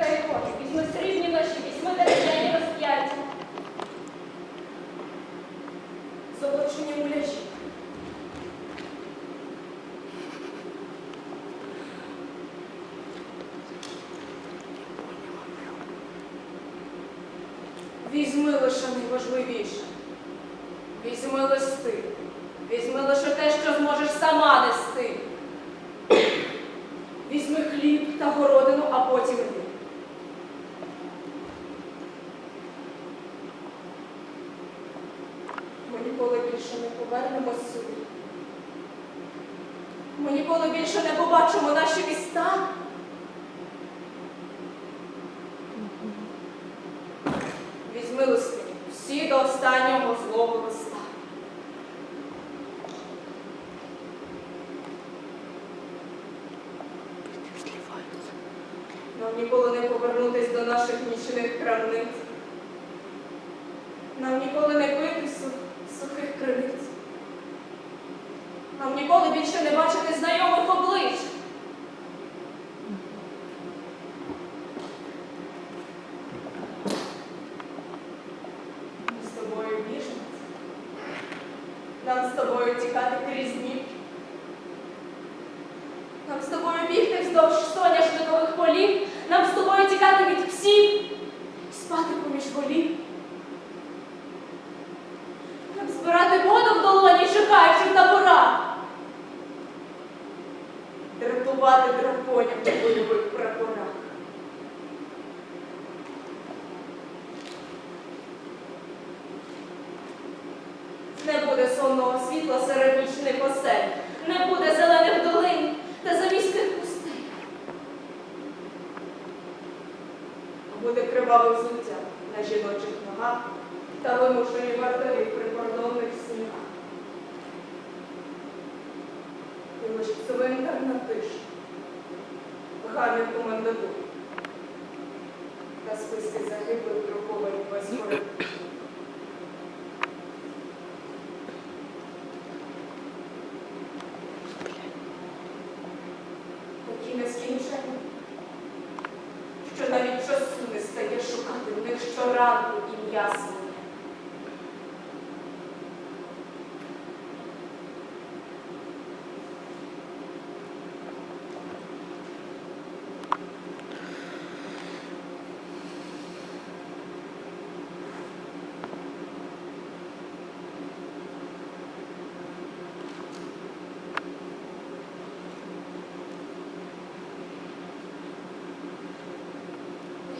хай хочеш, візьми срібні ноші, візьми дерев'яні розп'яття. Золочені муляжі. Візьми лише найважливіше. Візьми листи. Візьми лише те, що зможеш сама нести. Візьми хліб та городину, а потім Ми ніколи більше не повернемось сюди. Ми ніколи більше не побачимо наші міста. Візьми листи, всі до останнього злого листа. Нам ніколи не повернутись до наших нічних крамниць. Нам ніколи не сухих криниць. Нам ніколи більше не бачити буде сонного світла серед нічних осель, не буде зелених долин та заміських пустель. Буде криваве взуття на жіночих ногах та вимушені вартові прикордонних снігах. І лиш цвинтарна тиша, гамір командатур та списки загиблих друковані без las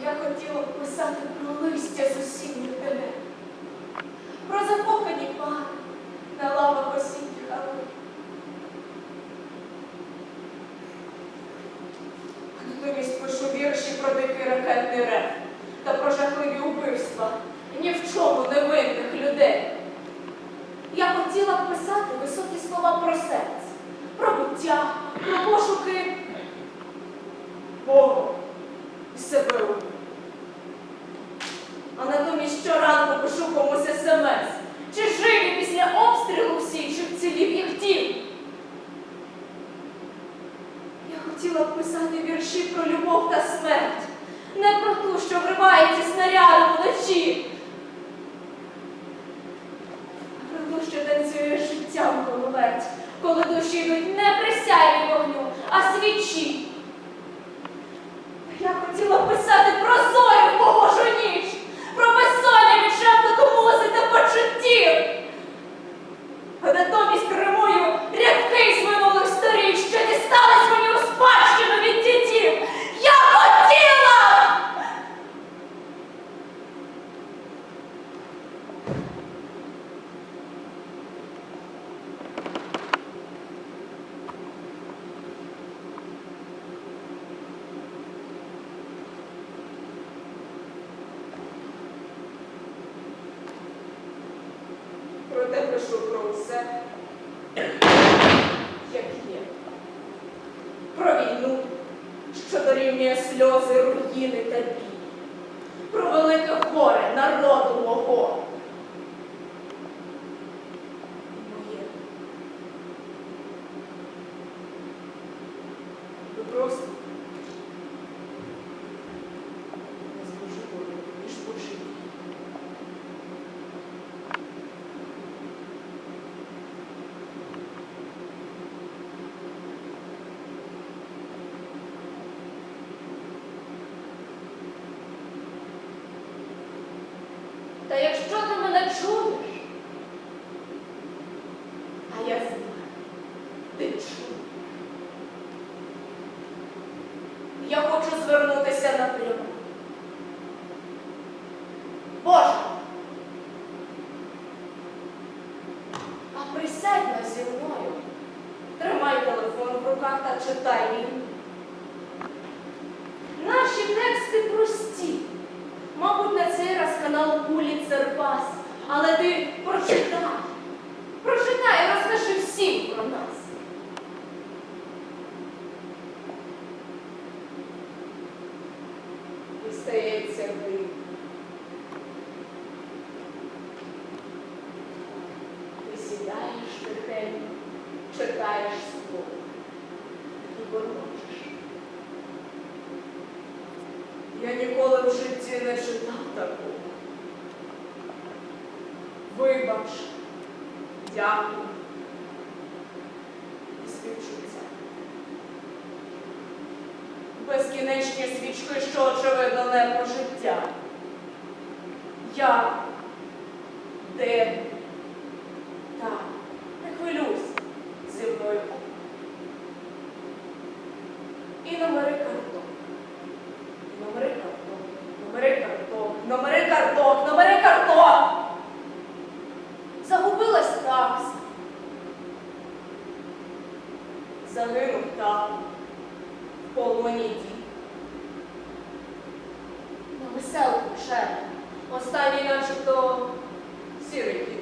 Я хотіла б писати про листя з осінніх дерев, про закохані пари на лавах осінніх алей. А натомість пишу вірші про дикий ракетний рев та про жахливі убивства ні в чому невинних людей. Я хотіла б писати високі слова про серце, про буття, про пошуки писати вірші про любов та смерть, не про ту, що вривається снарядом вночі, а про ту, що танцює життям коловець, коли душі йдуть не присяйні вогню, а свічі. Я хотіла писати про зорю в погожу ніч, про безсоння від шепоту музи та почуттів. А натомість кремую рядки з минулих сторіч, що дістались мені у спадщину від дітів. Я хотіла! Проте пишу про усе, як є. Про війну, що дорівнює сльози, руїни та бій. Якщо ти мене чуєш, а я знаю, ти чуєш. Я хочу звернутися на напряму. Боже, а присядь на зі мною. Тримай телефон в руках та читай. Наші тексти прості. Мабуть, на цей раз канал Пуліцер Пас. Але ти прочитай. Прочитай і розкажи всім про нас. І стається дивно. Ти сідаєш тихенько, читаєш слово і бормочеш. Я ніколи в житті не читав такого. Вибач, дякую. І співчуття. Безкінечні свічки, що очевидно не про життя. Я, де, Загинув там, в полоні дід. На веселку черг. Останній начебто сірий кіт.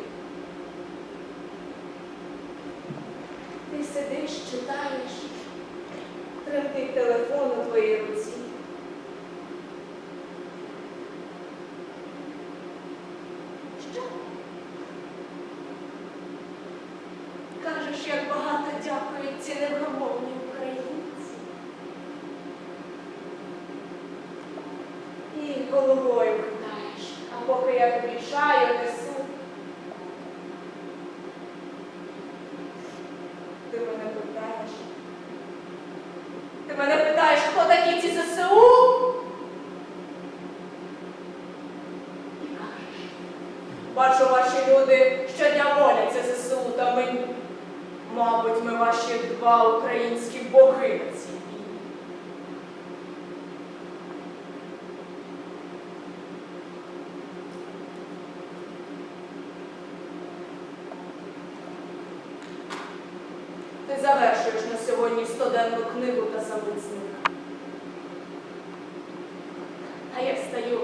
Ти сидиш, читаєш, тремтить телефон у твоїй руці. Що? Кажеш, як багато дякують ці невгамовні українці. І головою хитаєш, а поки я вирішаю, несу. Ти мене питаєш. Ти мене питаєш, хто такі ці ЗСУ? Бачу, ваші люди щодня моляться ЗСУ та мені. Мабуть, ми ваші два українські боги на цій завершуєш на сьогодні стоденну книгу та залицник. А я стаю,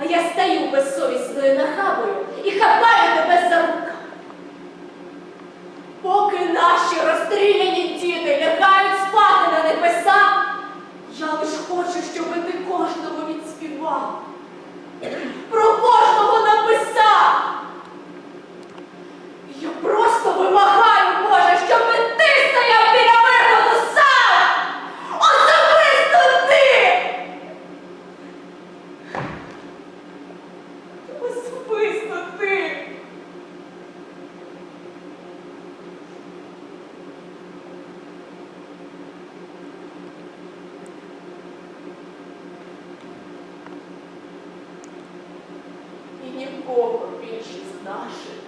а я стаю безсовісною нахабою і хапаю тебе за рука. Поки наші розстріляні діти лягають спати на небеса, я лиш хочу, щоб ти кожному відспівав. Про кожного написав. Я просто вимагаю, Боже, щоб ти стояв біля виходу сам! Особисто ти! Особисто ти! І нікого більше з наших